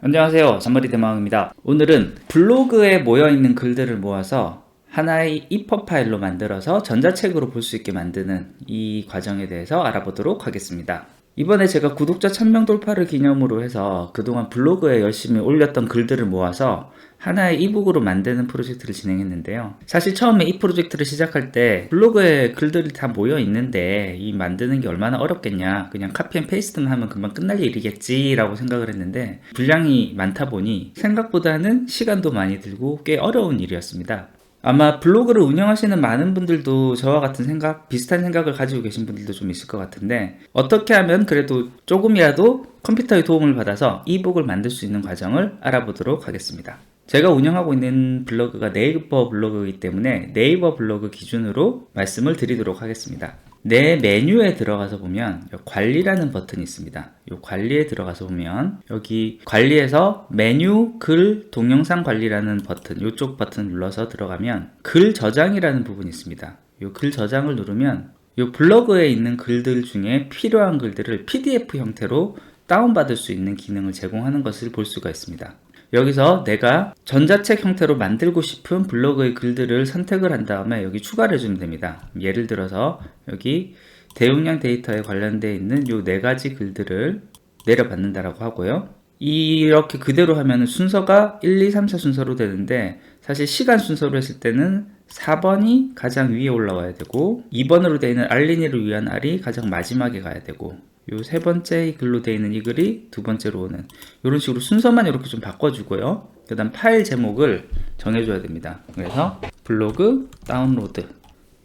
안녕하세요. 잔머리 대마왕입니다. 오늘은 블로그에 모여있는 글들을 모아서 하나의 이퍼 파일로 만들어서 전자책으로 볼 수 있게 만드는 이 과정에 대해서 알아보도록 하겠습니다. 이번에 제가 구독자 1000명 돌파를 기념으로 해서 그동안 블로그에 열심히 올렸던 글들을 모아서 하나의 이북으로 만드는 프로젝트를 진행했는데요. 사실 처음에 이 프로젝트를 시작할 때 블로그에 글들이 다 모여 있는데 이 만드는 게 얼마나 어렵겠냐. 그냥 카피 앤 페이스트만 하면 금방 끝날 일이겠지라고 생각을 했는데 분량이 많다 보니 생각보다는 시간도 많이 들고 꽤 어려운 일이었습니다. 아마 블로그를 운영하시는 많은 분들도 저와 같은 생각, 비슷한 생각을 가지고 계신 분들도 좀 있을 것 같은데, 어떻게 하면 그래도 조금이라도 컴퓨터의 도움을 받아서 이북을 만들 수 있는 과정을 알아보도록 하겠습니다. 제가 운영하고 있는 블로그가 네이버 블로그이기 때문에 네이버 블로그 기준으로 말씀을 드리도록 하겠습니다. 내 메뉴에 들어가서 보면 관리라는 버튼이 있습니다. 이 관리에 들어가서 보면 여기 관리에서 메뉴, 글, 동영상 관리라는 버튼 이쪽 버튼 눌러서 들어가면 글 저장이라는 부분이 있습니다. 이 글 저장을 누르면 이 블로그에 있는 글들 중에 필요한 글들을 PDF 형태로 다운받을 수 있는 기능을 제공하는 것을 볼 수가 있습니다. 여기서 내가 전자책 형태로 만들고 싶은 블로그의 글들을 선택을 한 다음에 여기 추가를 해주면 됩니다. 예를 들어서 여기 대용량 데이터에 관련되어 있는 이네 가지 글들을 내려받는다라고 하고요. 이렇게 그대로 하면 순서가 1, 2, 3, 4 순서로 되는데 사실 시간 순서로 했을 때는 4번이 가장 위에 올라와야 되고 2번으로 되어 있는 알린이를 위한 알이 가장 마지막에 가야 되고 요 세 번째 글로 되어 있는 이 글이 두 번째로 오는 이런 식으로 순서만 이렇게 좀 바꿔주고요. 그 다음 파일 제목을 정해줘야 됩니다. 그래서 블로그 다운로드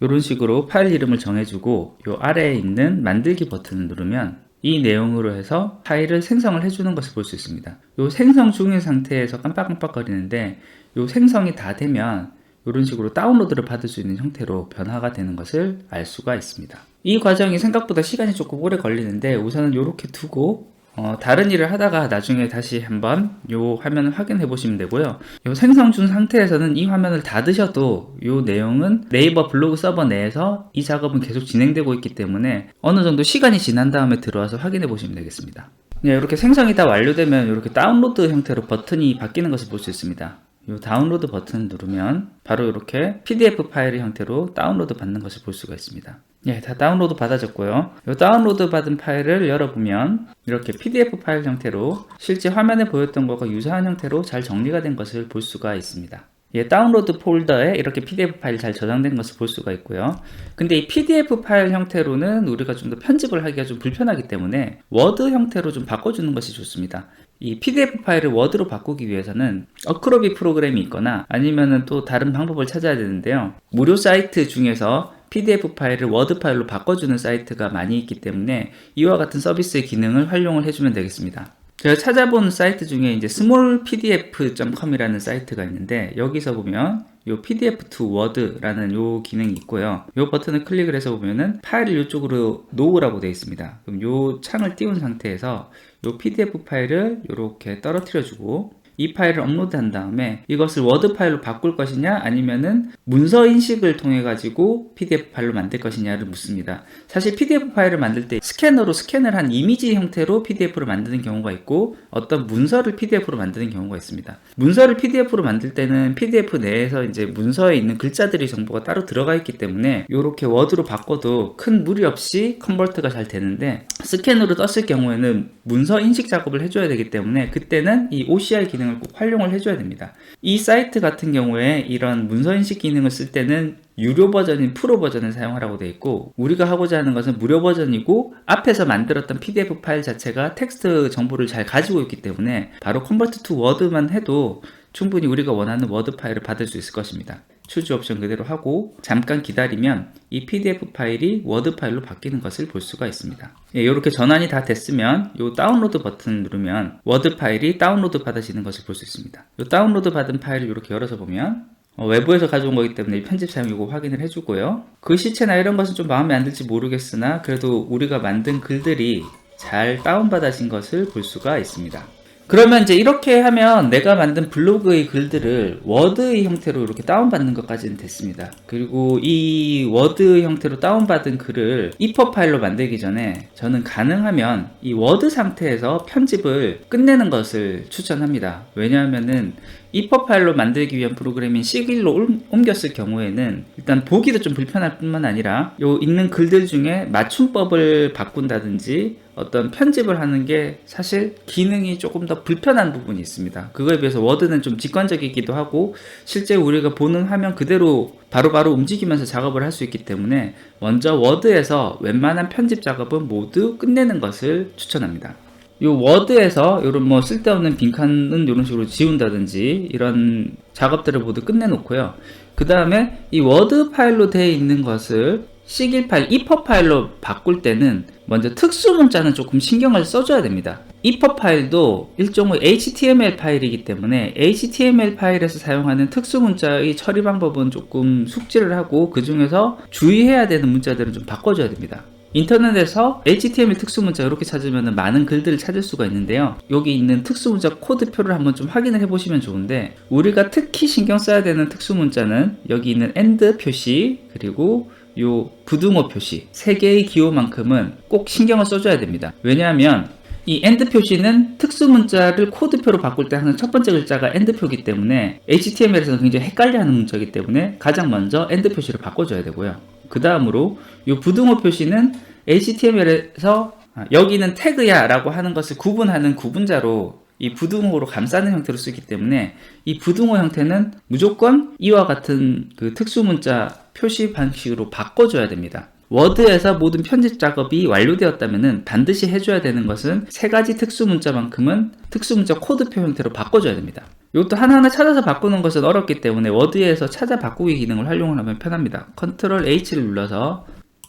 이런 식으로 파일 이름을 정해주고 요 아래에 있는 만들기 버튼을 누르면 이 내용으로 해서 파일을 생성을 해주는 것을 볼 수 있습니다. 요 생성 중인 상태에서 깜빡깜빡거리는데 요 생성이 다 되면 이런 식으로 다운로드를 받을 수 있는 형태로 변화가 되는 것을 알 수가 있습니다. 이 과정이 생각보다 시간이 조금 오래 걸리는데 우선은 이렇게 두고 어, 다른 일을 하다가 나중에 다시 한번 요 화면을 확인해 보시면 되고요. 요 생성 중 상태에서는 이 화면을 닫으셔도 요 내용은 네이버 블로그 서버 내에서 이 작업은 계속 진행되고 있기 때문에 어느 정도 시간이 지난 다음에 들어와서 확인해 보시면 되겠습니다. 네, 이렇게 생성이 다 완료되면 이렇게 다운로드 형태로 버튼이 바뀌는 것을 볼 수 있습니다. 이 다운로드 버튼을 누르면 바로 이렇게 PDF 파일 형태로 다운로드 받는 것을 볼 수가 있습니다. 예, 다 다운로드 받아졌고요. 이 다운로드 받은 파일을 열어보면 이렇게 PDF 파일 형태로 실제 화면에 보였던 것과 유사한 형태로 잘 정리가 된 것을 볼 수가 있습니다. 예, 다운로드 폴더에 이렇게 PDF 파일 잘 저장된 것을 볼 수가 있고요. 근데 이 PDF 파일 형태로는 우리가 좀 더 편집을 하기가 좀 불편하기 때문에 워드 형태로 좀 바꿔주는 것이 좋습니다. 이 PDF 파일을 워드로 바꾸기 위해서는 어크로비 프로그램이 있거나 아니면은 또 다른 방법을 찾아야 되는데요. 무료 사이트 중에서 PDF 파일을 워드 파일로 바꿔주는 사이트가 많이 있기 때문에 이와 같은 서비스의 기능을 활용을 해주면 되겠습니다. 제가 찾아본 사이트 중에 이제 smallpdf.com이라는 사이트가 있는데 여기서 보면 요 PDF to Word라는 요 기능이 있고요. 요 버튼을 클릭을 해서 보면은 파일을 이쪽으로 놓으라고 되어 있습니다. 그럼 요 창을 띄운 상태에서 요 PDF 파일을 이렇게 떨어뜨려 주고 이 파일을 업로드한 다음에 이것을 워드 파일로 바꿀 것이냐 아니면은 문서 인식을 통해 가지고 PDF 파일로 만들 것이냐를 묻습니다. 사실 PDF 파일을 만들 때 스캐너로 스캔을 한 이미지 형태로 PDF를 만드는 경우가 있고 어떤 문서를 PDF로 만드는 경우가 있습니다. 문서를 PDF로 만들 때는 PDF 내에서 이제 문서에 있는 글자들이 정보가 따로 들어가 있기 때문에 이렇게 워드로 바꿔도 큰 무리 없이 컨버트가 잘 되는데 스캔으로 떴을 경우에는 문서 인식 작업을 해줘야 되기 때문에 그때는 이 OCR 기능 기능을 꼭 활용을 해줘야 됩니다. 이 사이트 같은 경우에 이런 문서 인식 기능을 쓸 때는 유료 버전인 프로 버전을 사용하라고 되어 있고 우리가 하고자 하는 것은 무료 버전이고 앞에서 만들었던 PDF 파일 자체가 텍스트 정보를 잘 가지고 있기 때문에 바로 컨버트 투 워드만 해도 충분히 우리가 원하는 워드 파일을 받을 수 있을 것입니다. 추주 옵션 그대로 하고 잠깐 기다리면 이 PDF 파일이 워드 파일로 바뀌는 것을 볼 수가 있습니다. 예, 이렇게 전환이 다 됐으면 이 다운로드 버튼 누르면 워드 파일이 다운로드 받아지는 것을 볼 수 있습니다. 이 다운로드 받은 파일을 이렇게 열어서 보면 어, 외부에서 가져온 거기 때문에 편집 사용 이거 확인을 해주고요. 글씨체나 이런 것은 좀 마음에 안 들지 모르겠으나 그래도 우리가 만든 글들이 잘 다운받아진 것을 볼 수가 있습니다. 그러면 이제 이렇게 하면 내가 만든 블로그의 글들을 워드의 형태로 이렇게 다운받는 것까지는 됐습니다. 그리고 이 워드 형태로 다운받은 글을 이퍼 파일로 만들기 전에 저는 가능하면 이 워드 상태에서 편집을 끝내는 것을 추천합니다. 왜냐하면은 이퍼 파일로 만들기 위한 프로그램인 시길로 옮- 옮겼을 경우에는 일단 보기도 좀 불편할 뿐만 아니라 요 읽는 글들 중에 맞춤법을 바꾼다든지 어떤 편집을 하는 게 사실 기능이 조금 더 불편한 부분이 있습니다. 그거에 비해서 워드는 좀 직관적이기도 하고 실제 우리가 보는 화면 그대로 바로바로 움직이면서 작업을 할 수 있기 때문에 먼저 워드에서 웬만한 편집 작업은 모두 끝내는 것을 추천합니다. 이 워드에서 이런 뭐 쓸데없는 빈칸은 이런 식으로 지운다든지 이런 작업들을 모두 끝내놓고요. 그 다음에 이 워드 파일로 되어 있는 것을 시길 파일, 이퍼 파일로 바꿀 때는 먼저 특수 문자는 조금 신경을 써줘야 됩니다. 이퍼 파일도 일종의 HTML 파일이기 때문에 HTML 파일에서 사용하는 특수 문자의 처리 방법은 조금 숙지를 하고 그 중에서 주의해야 되는 문자들은 좀 바꿔줘야 됩니다. 인터넷에서 HTML 특수문자 이렇게 찾으면 많은 글들을 찾을 수가 있는데요. 여기 있는 특수문자 코드표를 한번 좀 확인을 해보시면 좋은데 우리가 특히 신경 써야 되는 특수문자는 여기 있는 AND 표시 그리고 요 부등호 표시 세 개의 기호만큼은 꼭 신경을 써줘야 됩니다. 왜냐하면 이 AND 표시는 특수 문자를 코드표로 바꿀 때 하는 첫 번째 글자가 AND 표기 때문에 HTML에서는 굉장히 헷갈려하는 문자이기 때문에 가장 먼저 AND 표시를 바꿔줘야 되고요. 그 다음으로 이 부등호 표시는 HTML에서 아, 여기는 태그야 라고 하는 것을 구분하는 구분자로 이 부등호로 감싸는 형태로 쓰기 때문에 이 부등호 형태는 무조건 이와 같은 그 특수 문자 표시 방식으로 바꿔줘야 됩니다. 워드에서 모든 편집 작업이 완료되었다면 반드시 해줘야 되는 것은 세 가지 특수 문자만큼은 특수 문자 코드표 형태로 바꿔줘야 됩니다. 이것도 하나하나 찾아서 바꾸는 것은 어렵기 때문에 워드에서 찾아 바꾸기 기능을 활용을 하면 편합니다. 컨트롤 H를 눌러서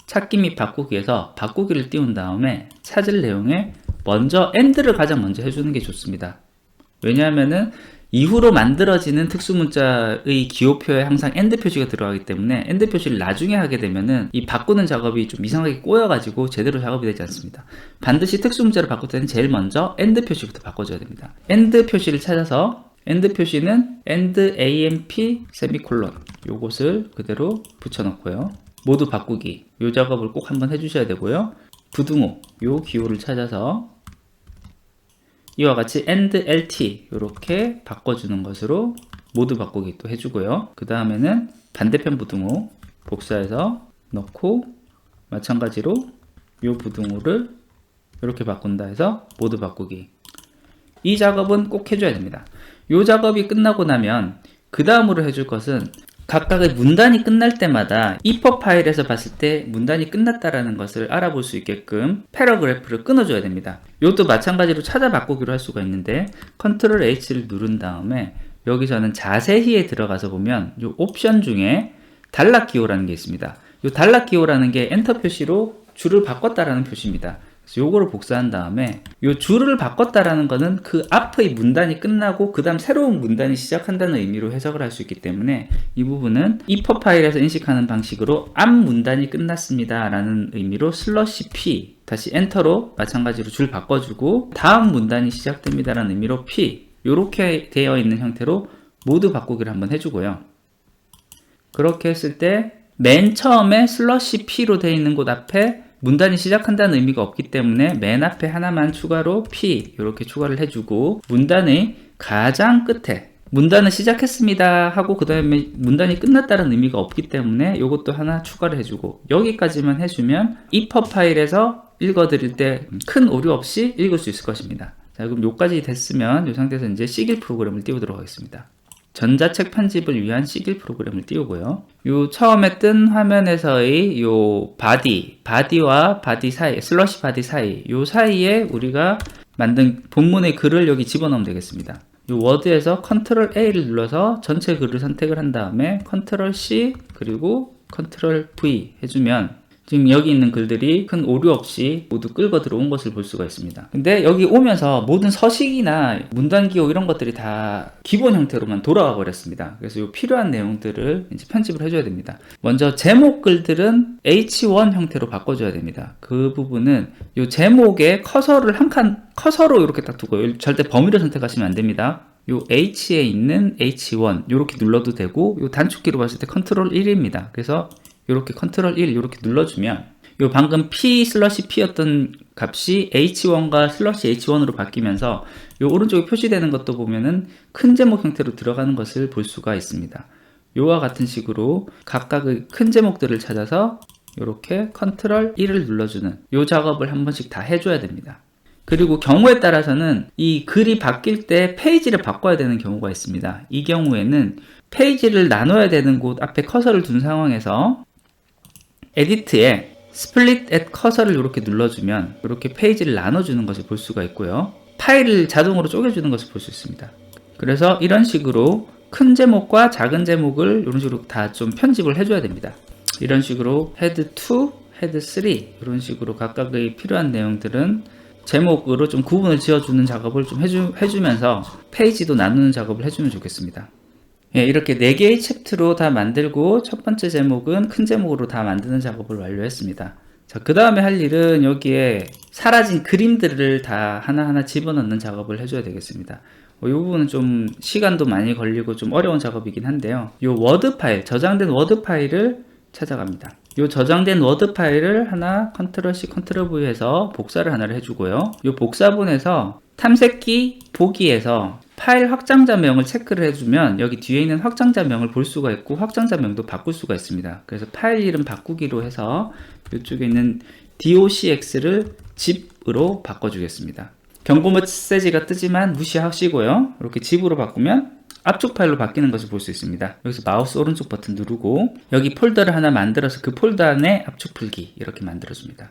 찾기 및 바꾸기에서 바꾸기를 띄운 다음에 찾을 내용에 먼저 AND를 가장 먼저 해주는 게 좋습니다. 왜냐하면은 이후로 만들어지는 특수문자의 기호표에 항상 AND 표시가 들어가기 때문에 AND 표시를 나중에 하게 되면은 이 바꾸는 작업이 좀 이상하게 꼬여가지고 제대로 작업이 되지 않습니다. 반드시 특수문자를 바꿀 때는 제일 먼저 AND 표시부터 바꿔줘야 됩니다. AND 표시를 찾아서 AND 표시는 AND AMP 세미콜론 요것을 그대로 붙여놓고요. 모두 바꾸기 요 작업을 꼭 한번 해주셔야 되고요. 부등호 요 기호를 찾아서 이와 같이 AND LT 이렇게 바꿔주는 것으로 모두 바꾸기 또 해주고요. 그 다음에는 반대편 부등호 복사해서 넣고 마찬가지로 이 부등호를 이렇게 바꾼다 해서 모두 바꾸기. 이 작업은 꼭 해줘야 됩니다. 이 작업이 끝나고 나면 그 다음으로 해줄 것은 각각의 문단이 끝날 때마다 이퍼 파일에서 봤을 때 문단이 끝났다라는 것을 알아볼 수 있게끔 패러그래프를 끊어줘야 됩니다. 이것도 마찬가지로 찾아 바꾸기로 할 수가 있는데 컨트롤 H를 누른 다음에 여기서는 자세히에 들어가서 보면 이 옵션 중에 단락 기호라는 게 있습니다. 이 단락 기호라는 게 엔터 표시로 줄을 바꿨다라는 표시입니다. 요거를 복사한 다음에 요 줄을 바꿨다라는 거는 그 앞의 문단이 끝나고 그 다음 새로운 문단이 시작한다는 의미로 해석을 할 수 있기 때문에 이 부분은 이퍼 파일에서 인식하는 방식으로 앞 문단이 끝났습니다 라는 의미로 슬러시 p 다시 엔터로 마찬가지로 줄 바꿔주고 다음 문단이 시작됩니다 라는 의미로 p 이렇게 되어 있는 형태로 모두 바꾸기를 한번 해주고요. 그렇게 했을 때 맨 처음에 슬러시 p로 되어 있는 곳 앞에 문단이 시작한다는 의미가 없기 때문에 맨 앞에 하나만 추가로 p 이렇게 추가를 해주고 문단의 가장 끝에 문단을 시작했습니다 하고 그 다음에 문단이 끝났다는 의미가 없기 때문에 이것도 하나 추가를 해주고 여기까지만 해주면 이퍼 파일에서 읽어드릴 때 큰 오류 없이 읽을 수 있을 것입니다. 자 그럼 여기까지 됐으면 이 상태에서 이제 시길 프로그램을 띄우도록 하겠습니다. 전자책 편집을 위한 시길 프로그램을 띄우고요. 요 처음에 뜬 화면에서의 요 바디, 바디와 바디 사이, 슬러시 바디 사이, 요 사이에 우리가 만든 본문의 글을 여기 집어넣으면 되겠습니다. 요 워드에서 컨트롤 A를 눌러서 전체 글을 선택을 한 다음에 컨트롤 C 그리고 컨트롤 V 해주면 지금 여기 있는 글들이 큰 오류 없이 모두 끌고 들어온 것을 볼 수가 있습니다. 근데 여기 오면서 모든 서식이나 문단기호 이런 것들이 다 기본 형태로만 돌아가 버렸습니다. 그래서 이 필요한 내용들을 이제 편집을 해줘야 됩니다. 먼저 제목 글들은 H1 형태로 바꿔줘야 됩니다. 그 부분은 이 제목에 커서를 한 칸 커서로 이렇게 딱 두고 절대 범위를 선택하시면 안 됩니다. 요 H에 있는 H1 이렇게 눌러도 되고 요 단축키로 봤을 때 컨트롤 1입니다. 그래서 이렇게 컨트롤 1 이렇게 눌러주면 요 방금 P 슬러시 P였던 값이 H1과 슬러시 H1으로 바뀌면서 요 오른쪽에 표시되는 것도 보면은 큰 제목 형태로 들어가는 것을 볼 수가 있습니다. 요와 같은 식으로 각각의 큰 제목들을 찾아서 이렇게 컨트롤 1을 눌러주는 요 작업을 한 번씩 다 해줘야 됩니다. 그리고 경우에 따라서는 이 글이 바뀔 때 페이지를 바꿔야 되는 경우가 있습니다. 이 경우에는 페이지를 나눠야 되는 곳 앞에 커서를 둔 상황에서 에디트에 스플릿 앳 커서를 이렇게 눌러주면 이렇게 페이지를 나눠주는 것을 볼 수가 있고요. 파일을 자동으로 쪼개주는 것을 볼 수 있습니다. 그래서 이런 식으로 큰 제목과 작은 제목을 이런 식으로 다 좀 편집을 해줘야 됩니다. 이런 식으로 헤드 2, 헤드 3 이런 식으로 각각의 필요한 내용들은 제목으로 좀 구분을 지어주는 작업을 좀 해주, 해주면서 페이지도 나누는 작업을 해주면 좋겠습니다. 예, 이렇게 4개의 챕트로 다 만들고 첫 번째 제목은 큰 제목으로 다 만드는 작업을 완료했습니다. 자, 그 다음에 할 일은 여기에 사라진 그림들을 다 하나하나 집어넣는 작업을 해줘야 되겠습니다. 이 부분은 좀 시간도 많이 걸리고 좀 어려운 작업이긴 한데요. 이 워드 파일, 저장된 워드 파일을 찾아갑니다. 이 저장된 워드 파일을 하나 컨트롤 C, 컨트롤 V 해서 복사를 하나를 해주고요. 이 복사본에서 탐색기 보기에서 파일 확장자명을 체크를 해주면 여기 뒤에 있는 확장자명을 볼 수가 있고 확장자명도 바꿀 수가 있습니다. 그래서 파일 이름 바꾸기로 해서 이쪽에 있는 docx를 zip으로 바꿔주겠습니다. 경고 메시지가 뜨지만 무시하시고요. 이렇게 zip으로 바꾸면 압축 파일로 바뀌는 것을 볼 수 있습니다. 여기서 마우스 오른쪽 버튼 누르고 여기 폴더를 하나 만들어서 그 폴더 안에 압축 풀기 이렇게 만들어줍니다.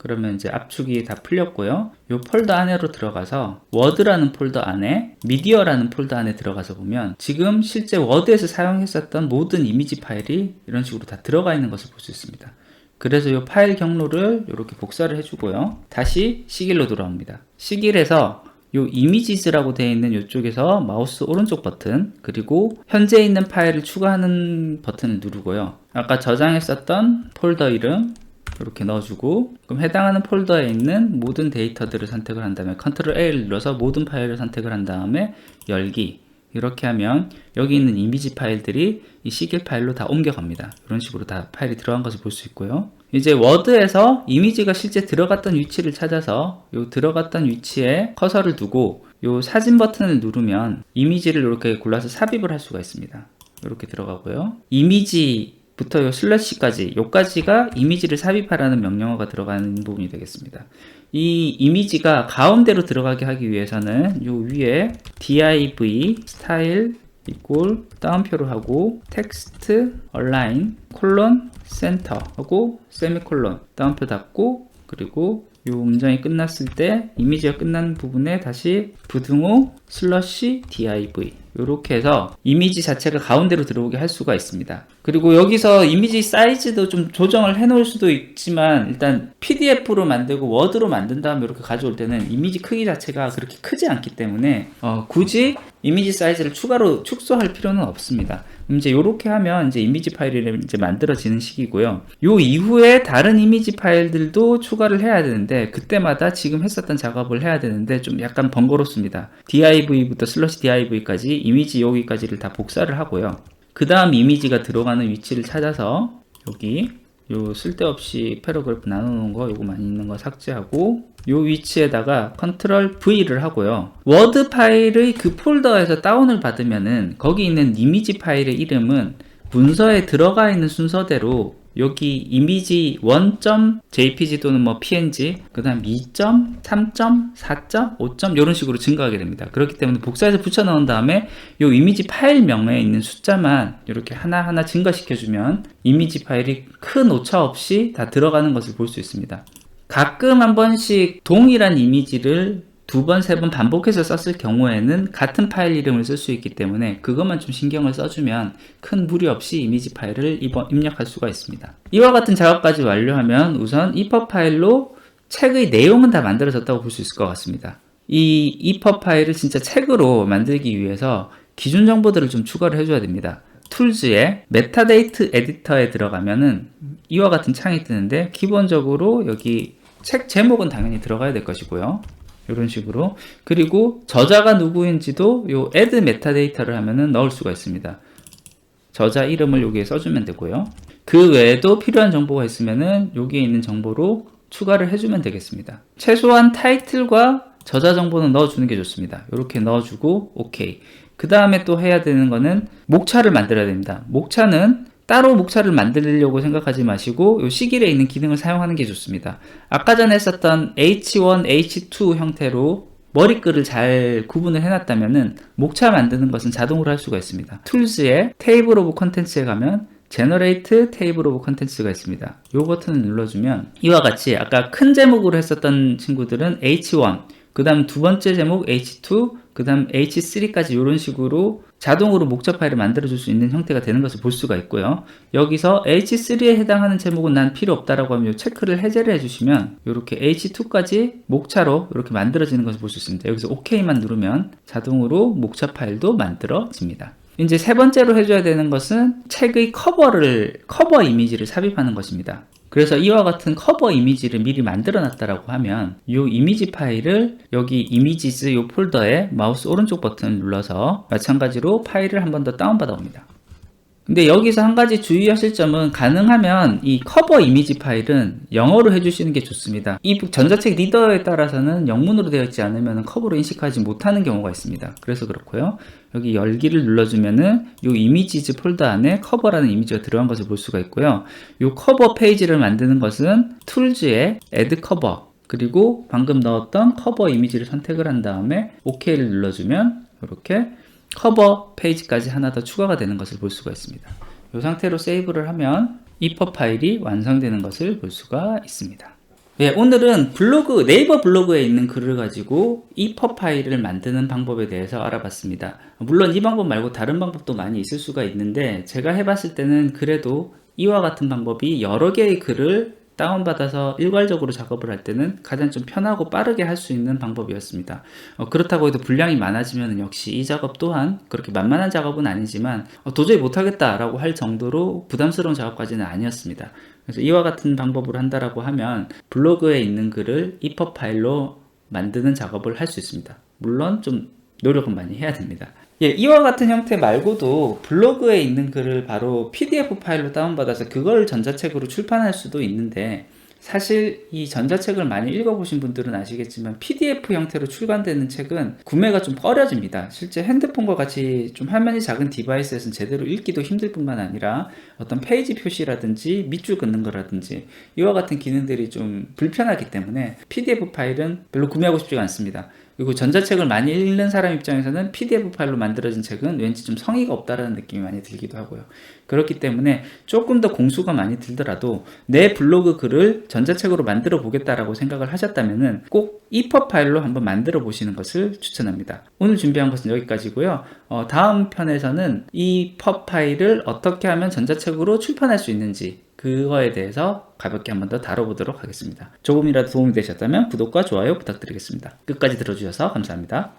그러면 이제 압축이 다 풀렸고요. 이 폴더 안으로 들어가서 워드라는 폴더 안에 미디어라는 폴더 안에 들어가서 보면 지금 실제 워드에서 사용했었던 모든 이미지 파일이 이런 식으로 다 들어가 있는 것을 볼 수 있습니다. 그래서 이 파일 경로를 이렇게 복사를 해주고요. 다시 시길로 돌아옵니다. 시길에서 요 이미지즈라고 되어 있는 이쪽에서 마우스 오른쪽 버튼 그리고 현재 있는 파일을 추가하는 버튼을 누르고요. 아까 저장했었던 폴더 이름 이렇게 넣어주고 그럼 해당하는 폴더에 있는 모든 데이터들을 선택을 한 다음에 컨트롤 A를 눌러서 모든 파일을 선택을 한 다음에 열기 이렇게 하면 여기 있는 이미지 파일들이 이 시길 파일로 다 옮겨갑니다. 이런 식으로 다 파일이 들어간 것을 볼 수 있고요. 이제 워드에서 이미지가 실제 들어갔던 위치를 찾아서 요 들어갔던 위치에 커서를 두고 요 사진 버튼을 누르면 이미지를 이렇게 골라서 삽입을 할 수가 있습니다. 이렇게 들어가고요. 이미지 부터 요 슬래시까지 요까지가 이미지를 삽입하라는 명령어가 들어가는 부분이 되겠습니다. 이 이미지가 가운데로 들어가게 하기 위해서는 요 위에 div 스타일 이꼴 다운표로 하고 텍스트 얼라인 콜론 센터 하고 세미콜론 다운표 닫고 그리고 이 문장이 끝났을 때 이미지가 끝난 부분에 다시 부등호 슬러시 div 이렇게 해서 이미지 자체가 가운데로 들어오게 할 수가 있습니다. 그리고 여기서 이미지 사이즈도 좀 조정을 해 놓을 수도 있지만 일단 PDF로 만들고 워드로 만든 다음에 이렇게 가져올 때는 이미지 크기 자체가 그렇게 크지 않기 때문에 어, 굳이 이미지 사이즈를 추가로 축소할 필요는 없습니다. 이제 이렇게 하면 이제 이미지 파일이 이제 만들어지는 시기고요. 요 이후에 다른 이미지 파일들도 추가를 해야 되는데 그때마다 지금 했었던 작업을 해야 되는데 좀 약간 번거롭습니다. div부터 슬러시 div까지 이미지 여기까지를 다 복사를 하고요. 그 다음 이미지가 들어가는 위치를 찾아서 여기 요 쓸데없이 패러그래프 나눠놓은 거 요거 많이 있는 거 삭제하고 요 위치에다가 컨트롤 V를 하고요. 워드 파일의 그 폴더에서 다운을 받으면은 거기 있는 이미지 파일의 이름은 문서에 들어가 있는 순서대로 여기 이미지 1.jpg 또는 뭐 png 그 다음 2점, 3점, 4점, 5점 이런 식으로 증가하게 됩니다. 그렇기 때문에 복사해서 붙여 넣은 다음에 이 이미지 파일 명에 있는 숫자만 이렇게 하나하나 증가시켜 주면 이미지 파일이 큰 오차 없이 다 들어가는 것을 볼 수 있습니다. 가끔 한 번씩 동일한 이미지를 두 번, 세 번 반복해서 썼을 경우에는 같은 파일 이름을 쓸 수 있기 때문에 그것만 좀 신경을 써주면 큰 무리 없이 이미지 파일을 입- 입력할 수가 있습니다. 이와 같은 작업까지 완료하면 우선 EPUB 파일로 책의 내용은 다 만들어졌다고 볼 수 있을 것 같습니다. 이 EPUB 파일을 진짜 책으로 만들기 위해서 기준 정보들을 좀 추가를 해줘야 됩니다. 툴즈의 메타데이트 에디터에 들어가면은 이와 같은 창이 뜨는데 기본적으로 여기 책 제목은 당연히 들어가야 될 것이고요. 이런 식으로 그리고 저자가 누구인지도 요 add 메타데이터를 하면은 넣을 수가 있습니다. 저자 이름을 여기에 써주면 되고요. 그 외에도 필요한 정보가 있으면은 여기에 있는 정보로 추가를 해주면 되겠습니다. 최소한 타이틀과 저자 정보는 넣어주는 게 좋습니다. 이렇게 넣어주고 오케이. 그 다음에 또 해야 되는 거는 목차를 만들어야 됩니다. 목차는 따로 목차를 만들려고 생각하지 마시고 이 시길에 있는 기능을 사용하는 게 좋습니다. 아까 전에 했었던 H1, H2 형태로 머리글을 잘 구분을 해놨다면은 목차 만드는 것은 자동으로 할 수가 있습니다. 툴즈의 테이블 오브 컨텐츠에 가면 제너레이트 테이블 오브 컨텐츠가 있습니다. 이 버튼을 눌러주면 이와 같이 아까 큰 제목으로 했었던 친구들은 H1, 그 다음 두 번째 제목 H2, 그 다음 H3까지 이런 식으로 자동으로 목차 파일을 만들어줄 수 있는 형태가 되는 것을 볼 수가 있고요. 여기서 H3에 해당하는 제목은 난 필요 없다라고 하면 이 체크를 해제를 해주시면 이렇게 H2까지 목차로 이렇게 만들어지는 것을 볼 수 있습니다. 여기서 OK만 누르면 자동으로 목차 파일도 만들어집니다. 이제 세 번째로 해줘야 되는 것은 책의 커버를 커버 이미지를 삽입하는 것입니다. 그래서 이와 같은 커버 이미지를 미리 만들어 놨다라고 하면 이 이미지 파일을 여기 이미지즈 이 폴더에 마우스 오른쪽 버튼을 눌러서 마찬가지로 파일을 한 번 더 다운받아 옵니다. 근데 여기서 한 가지 주의하실 점은 가능하면 이 커버 이미지 파일은 영어로 해주시는 게 좋습니다. 이 전자책 리더에 따라서는 영문으로 되어 있지 않으면 커버로 인식하지 못하는 경우가 있습니다. 그래서 그렇고요. 여기 열기를 눌러주면은 이 이미지즈 폴더 안에 커버라는 이미지가 들어간 것을 볼 수가 있고요. 이 커버 페이지를 만드는 것은 툴즈의 Add 커버 그리고 방금 넣었던 커버 이미지를 선택을 한 다음에 OK를 눌러주면 이렇게 커버 페이지까지 하나 더 추가가 되는 것을 볼 수가 있습니다. 이 상태로 세이브를 하면 EPUB 파일이 완성되는 것을 볼 수가 있습니다. 네, 오늘은 블로그, 네이버 블로그에 있는 글을 가지고 EPUB 파일을 만드는 방법에 대해서 알아봤습니다. 물론 이 방법 말고 다른 방법도 많이 있을 수가 있는데 제가 해봤을 때는 그래도 이와 같은 방법이 여러 개의 글을 다운받아서 일괄적으로 작업을 할 때는 가장 좀 편하고 빠르게 할 수 있는 방법이었습니다. 어, 그렇다고 해도 분량이 많아지면 역시 이 작업 또한 그렇게 만만한 작업은 아니지만 어, 도저히 못하겠다라고 할 정도로 부담스러운 작업까지는 아니었습니다. 그래서 이와 같은 방법을 한다라고 하면 블로그에 있는 글을 EPUB 파일로 만드는 작업을 할 수 있습니다. 물론 좀 노력은 많이 해야 됩니다. 예, 이와 같은 형태 말고도 블로그에 있는 글을 바로 PDF 파일로 다운받아서 그걸 전자책으로 출판할 수도 있는데 사실 이 전자책을 많이 읽어보신 분들은 아시겠지만 PDF 형태로 출간되는 책은 구매가 좀 꺼려집니다. 실제 핸드폰과 같이 좀 화면이 작은 디바이스에서는 제대로 읽기도 힘들 뿐만 아니라 어떤 페이지 표시라든지 밑줄 긋는 거라든지 이와 같은 기능들이 좀 불편하기 때문에 PDF 파일은 별로 구매하고 싶지가 않습니다. 그리고 전자책을 많이 읽는 사람 입장에서는 PDF 파일로 만들어진 책은 왠지 좀 성의가 없다라는 느낌이 많이 들기도 하고요. 그렇기 때문에 조금 더 공수가 많이 들더라도 내 블로그 글을 전자책으로 만들어 보겠다라고 생각을 하셨다면은 꼭 EPUB 파일로 한번 만들어 보시는 것을 추천합니다. 오늘 준비한 것은 여기까지고요. 어, 다음 편에서는 이 EPUB 파일을 어떻게 하면 전자책으로 출판할 수 있는지 그거에 대해서 가볍게 한번 더 다뤄보도록 하겠습니다. 조금이라도 도움이 되셨다면 구독과 좋아요 부탁드리겠습니다. 끝까지 들어주셔서 감사합니다.